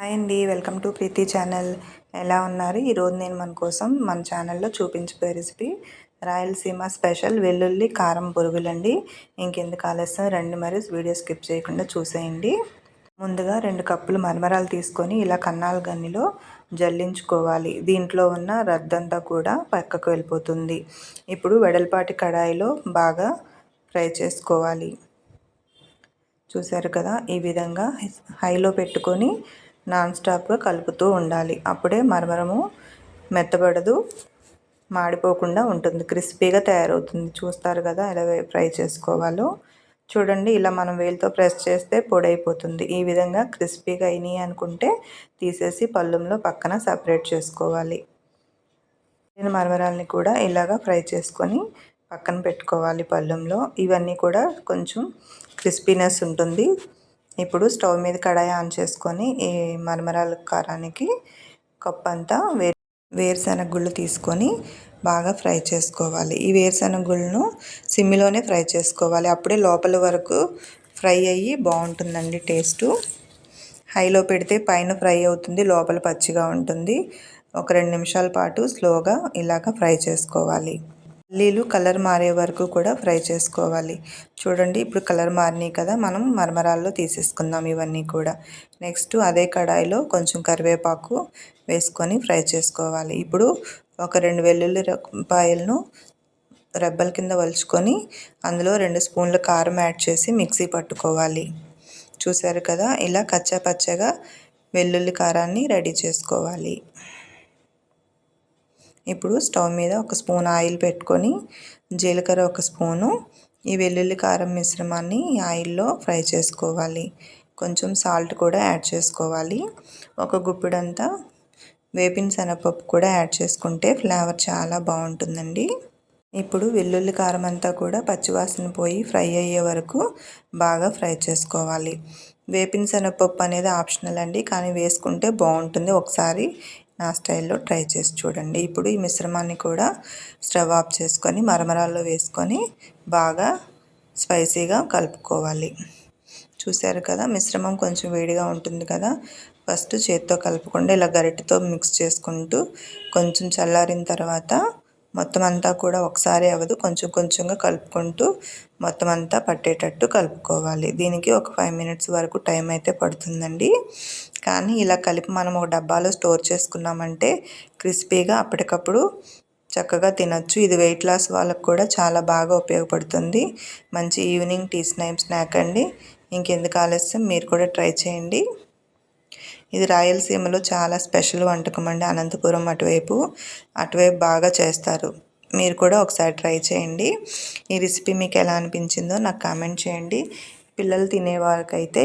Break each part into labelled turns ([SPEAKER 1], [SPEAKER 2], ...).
[SPEAKER 1] Hi అండి welcome to Preethi channel. ఎలా ఉన్నారు? ఈరోజు నేను మన కోసం మన ఛానల్లో చూపించిపోయే రెసిపీ రాయలసీమ స్పెషల్ వెల్లుల్లి కారం పురుగులండి. ఇంకెందుకు ఆలస్యం రెండు మరి వీడియో స్కిప్ చేయకుండా చూసేయండి. ముందుగా రెండు కప్పులు మరమరాలు తీసుకొని ఇలా కన్నాల గన్నిలో జల్లించుకోవాలి. దీంట్లో ఉన్న రద్దంతా కూడా పక్కకు వెళ్ళిపోతుంది. ఇప్పుడు వెడల్పాటి కడాయిలో బాగా ఫ్రై చేసుకోవాలి. చూసారు కదా ఈ విధంగా హైలో పెట్టుకొని నాన్ స్టాప్గా కలుపుతూ ఉండాలి. అప్పుడే మరమరము మెత్తబడదు మాడిపోకుండా ఉంటుంది. క్రిస్పీగా తయారవుతుంది. చూస్తారు కదా ఎలా ఫ్రై చేసుకోవాలో. చూడండి ఇలా మనం వేలుతో ప్రెస్ చేస్తే పొడి అయిపోతుంది ఈ విధంగా క్రిస్పీగా అయినాయి అనుకుంటే తీసేసి పళ్ళెంలో పక్కన సపరేట్ చేసుకోవాలి. నేను మరమరాలని కూడా ఇలాగా ఫ్రై చేసుకొని పక్కన పెట్టుకోవాలి పళ్ళెంలో. ఇవన్నీ కూడా కొంచెం క్రిస్పీనెస్ ఉంటుంది. ఇప్పుడు స్టవ్ మీద కడాయి ఆన్ చేసుకొని ఈ మరమరాల కారానికి కప్ అంతా వే వేరుశెనగ గుళ్ళు తీసుకొని బాగా ఫ్రై చేసుకోవాలి. ఈ వేరుశెనగ గుళ్ళను సిమ్మిలోనే ఫ్రై చేసుకోవాలి. అప్పుడే లోపల వరకు ఫ్రై అయ్యి బాగుంటుందండి టేస్టు. హైలో పెడితే పైన ఫ్రై అవుతుంది లోపల పచ్చిగా ఉంటుంది. ఒక రెండు నిమిషాల పాటు స్లోగా ఇలాగ ఫ్రై చేసుకోవాలి. పల్లీలు కలర్ మారే వరకు కూడా ఫ్రై చేసుకోవాలి. చూడండి ఇప్పుడు కలర్ మారినాయి కదా మనం మరమరాల్లో తీసేసుకుందాం ఇవన్నీ కూడా. నెక్స్ట్ అదే కడాయిలో కొంచెం కరివేపాకు వేసుకొని ఫ్రై చేసుకోవాలి. ఇప్పుడు ఒక రెండు వెల్లుల్లి రూపాయలను రెబ్బల కింద వలుచుకొని అందులో రెండు స్పూన్ల కారం యాడ్ చేసి మిక్సీ పట్టుకోవాలి. చూసారు కదా ఇలా కచ్చా పచ్చగా వెల్లుల్లి కారాన్ని రెడీ చేసుకోవాలి. ఇప్పుడు స్టవ్ మీద ఒక స్పూన్ ఆయిల్ పెట్టుకొని జీలకర్ర ఒక స్పూను ఈ వెల్లుల్లి కారం మిశ్రమాన్ని ఆయిల్లో ఫ్రై చేసుకోవాలి. కొంచెం సాల్ట్ కూడా యాడ్ చేసుకోవాలి. ఒక గుప్పిడంతా వేపిన శనగపప్పు కూడా యాడ్ చేసుకుంటే ఫ్లేవర్ చాలా బాగుంటుందండి. ఇప్పుడు వెల్లుల్లి కారం అంతా కూడా పచ్చివాసన పోయి ఫ్రై అయ్యే వరకు బాగా ఫ్రై చేసుకోవాలి. వేపిన శనగపప్పు అనేది ఆప్షనల్ అండి కానీ వేసుకుంటే బాగుంటుంది. ఒకసారి నా స్టైల్లో ట్రై చేసి చూడండి. ఇప్పుడు ఈ మిశ్రమాన్ని కూడా స్టవ్ ఆఫ్ చేసుకొని మరమరాల్లో వేసుకొని బాగా స్పైసీగా కలుపుకోవాలి. చూశారు కదా మిశ్రమం కొంచెం వేడిగా ఉంటుంది కదా. ఫస్ట్ చేత్తో కలుపుకుండా ఇలా గరిటెతో మిక్స్ చేసుకుంటూ కొంచెం చల్లారిన తర్వాత మొత్తం అంతా కూడా ఒకసారి అవ్వదు. కొంచెం కొంచెంగా కలుపుకుంటూ మొత్తం అంతా పట్టేటట్టు కలుపుకోవాలి. దీనికి ఒక ఫైవ్ మినిట్స్ వరకు టైం అయితే పడుతుందండి. కానీ ఇలా కలిపి మనం ఒక డబ్బాలో స్టోర్ చేసుకున్నామంటే క్రిస్పీగా అప్పటికప్పుడు చక్కగా తినచ్చు. ఇది వెయిట్ లాస్ వాళ్ళకు కూడా చాలా బాగా ఉపయోగపడుతుంది. మంచి ఈవినింగ్ టీ స్నైప్ స్నాక్ అండి. ఇంకెందుకు ఆలస్యం? మీరు కూడా ట్రై చేయండి. ఇది రాయలసీమలో చాలా స్పెషల్ వంటకం అండి. అనంతపురం అటువైపు అటువైపు బాగా చేస్తారు. మీరు కూడా ఒకసారి ట్రై చేయండి. ఈ రెసిపీ మీకు ఎలా అనిపించిందో నాకు కామెంట్ చేయండి. పిల్లలు తినే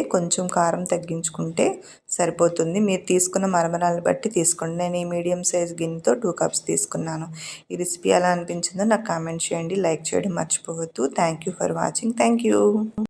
[SPEAKER 1] కొంచెం కారం తగ్గించుకుంటే సరిపోతుంది. మీరు తీసుకున్న మరమరాలు బట్టి తీసుకోండి. నేను ఈ మీడియం సైజ్ గిన్నెతో టూ కప్స్ తీసుకున్నాను. ఈ రెసిపీ ఎలా అనిపించిందో నాకు కామెంట్ చేయండి. లైక్ చేయడం మర్చిపోవద్దు. Thank for watching. థ్యాంక్